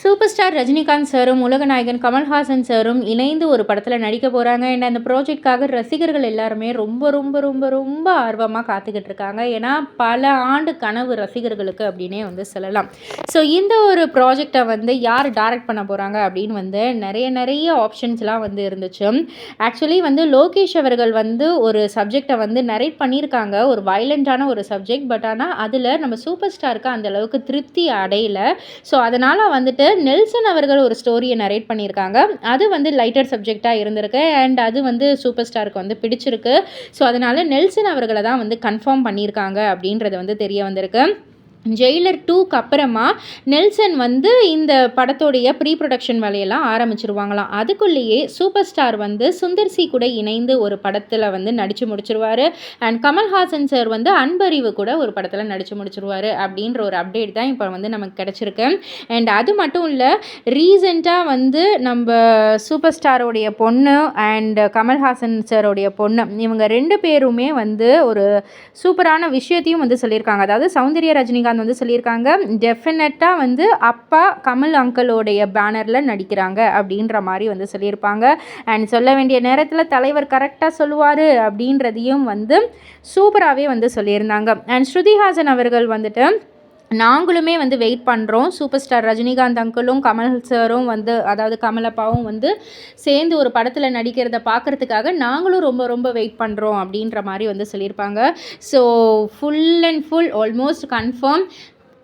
Super star Rajinikanth சாரும் உலகநாயகன் கமல்ஹாசன் சாரும் இணைந்து ஒரு படத்தில் நடிக்க போகிறாங்க அண்ட் அந்த ப்ராஜெக்ட்காக ரசிகர்கள் எல்லாருமே ரொம்ப ரொம்ப ரொம்ப ரொம்ப ஆர்வமாக காத்துக்கிட்டு இருக்காங்க. ஏன்னா பல ஆண்டு கனவு ரசிகர்களுக்கு அப்படின்னே வந்து சொல்லலாம். ஸோ இந்த ஒரு ப்ராஜெக்டை வந்து யார் டைரக்ட் பண்ண போகிறாங்க அப்படின்னு வந்து நிறைய நிறைய ஆப்ஷன்ஸ்லாம் வந்து இருந்துச்சு. ஆக்சுவலி வந்து லோகேஷ் அவர்கள் வந்து ஒரு சப்ஜெக்டை வந்து நரேட் பண்ணியிருக்காங்க. ஒரு வயலண்ட்டான ஒரு சப்ஜெக்ட் பட் ஆனால் அதில் நம்ம சூப்பர் ஸ்டாருக்கு அந்த அளவுக்கு திருப்தி அடையலை. ஸோ அதனால் வந்துட்டு நெல்சன் அவர்கள் ஒரு ஸ்டோரியை நரேட் பண்ணியிருக்காங்க. அது வந்து லைட்டர் சப்ஜெக்டாக இருந்திருக்கு. அண்ட் அது வந்து சூப்பர் ஸ்டாருக்கு வந்து பிடிச்சிருக்கு. ஸோ அதனால் நெல்சன் அவர்களை தான் வந்து கன்ஃபார்ம் பண்ணியிருக்காங்க அப்படின்றது வந்து தெரிய வந்திருக்கு. ஜெயிலர் டூக்கு அப்புறமா நெல்சன் வந்து இந்த படத்தோடைய ப்ரீ ப்ரொடக்ஷன் வேலையெல்லாம் ஆரம்பிச்சிருவாங்களாம். அதுக்குள்ளேயே சூப்பர் ஸ்டார் வந்து சுந்தர் சி கூட இணைந்து ஒரு படத்தில் வந்து நடித்து முடிச்சிருவார். அண்ட் கமல்ஹாசன் சார் வந்து அன்பறிவு கூட ஒரு படத்தில் நடித்து முடிச்சிருவார் அப்படின்ற ஒரு அப்டேட் தான் இப்போ வந்து நமக்கு கிடச்சிருக்கு. அண்ட் அது மட்டும் இல்லை ரீசெண்டாக வந்து நம்ம சூப்பர் ஸ்டாரோடைய பொண்ணு அண்ட் கமல்ஹாசன் சாரோடைய பொண்ணு இவங்க ரெண்டு பேருமே வந்து ஒரு சூப்பரான விஷயத்தையும் வந்து சொல்லியிருக்காங்க. அதாவது சௌந்தர்ய ரஜினிகாந்த் ரஜினிகாந்த் வந்து சொல்லியிருக்காங்க. டெஃபினட்டாக வந்து அப்பா கமல் அங்கிளோடைய பேனரில் நடிக்கிறாங்க அப்படின்ற மாதிரி வந்து சொல்லியிருப்பாங்க. அண்ட் சொல்ல வேண்டிய நேரத்தில் தலைவர் கரெக்டாக சொல்லுவார் அப்படின்றதையும் வந்து சூப்பராகவே வந்து சொல்லியிருந்தாங்க. அண்ட் ஸ்ருதிஹாசன் அவர்கள் வந்துட்டு நாங்களுமே வந்து வெயிட் பண்ணுறோம் சூப்பர் ஸ்டார் ரஜினிகாந்த் அங்கிளும் கமல் சாரும் வந்து அதாவது கமலப்பாவும் வந்து சேர்ந்து ஒரு படத்தில் நடிக்கிறத பார்க்குறதுக்காக நாங்களும் ரொம்ப ரொம்ப வெயிட் பண்ணுறோம் அப்படின்ற மாதிரி வந்து சொல்லியிருப்பாங்க. So full and full almost confirm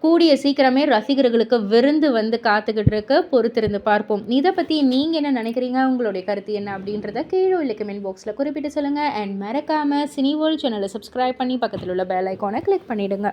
கூடிய சீக்கிரமே ரசிகர்களுக்கு விருந்து வந்து காத்துக்கிட்டு இருக்க. பொறுத்திருந்து பார்ப்போம். இதை பற்றி நீங்கள் என்ன நினைக்கிறீங்க? உங்களுடைய கருத்து என்ன அப்படின்றத கீழே உள்ள கமெண்ட் பாக்ஸில் குறிப்பிட்டு சொல்லுங்கள் அண்ட் மறக்காமல் சினி வேர்ல்ட் சேனலை சப்ஸ்கிரைப் பண்ணி பக்கத்தில் உள்ள பெல் ஐக்கானை கிளிக் பண்ணிவிடுங்க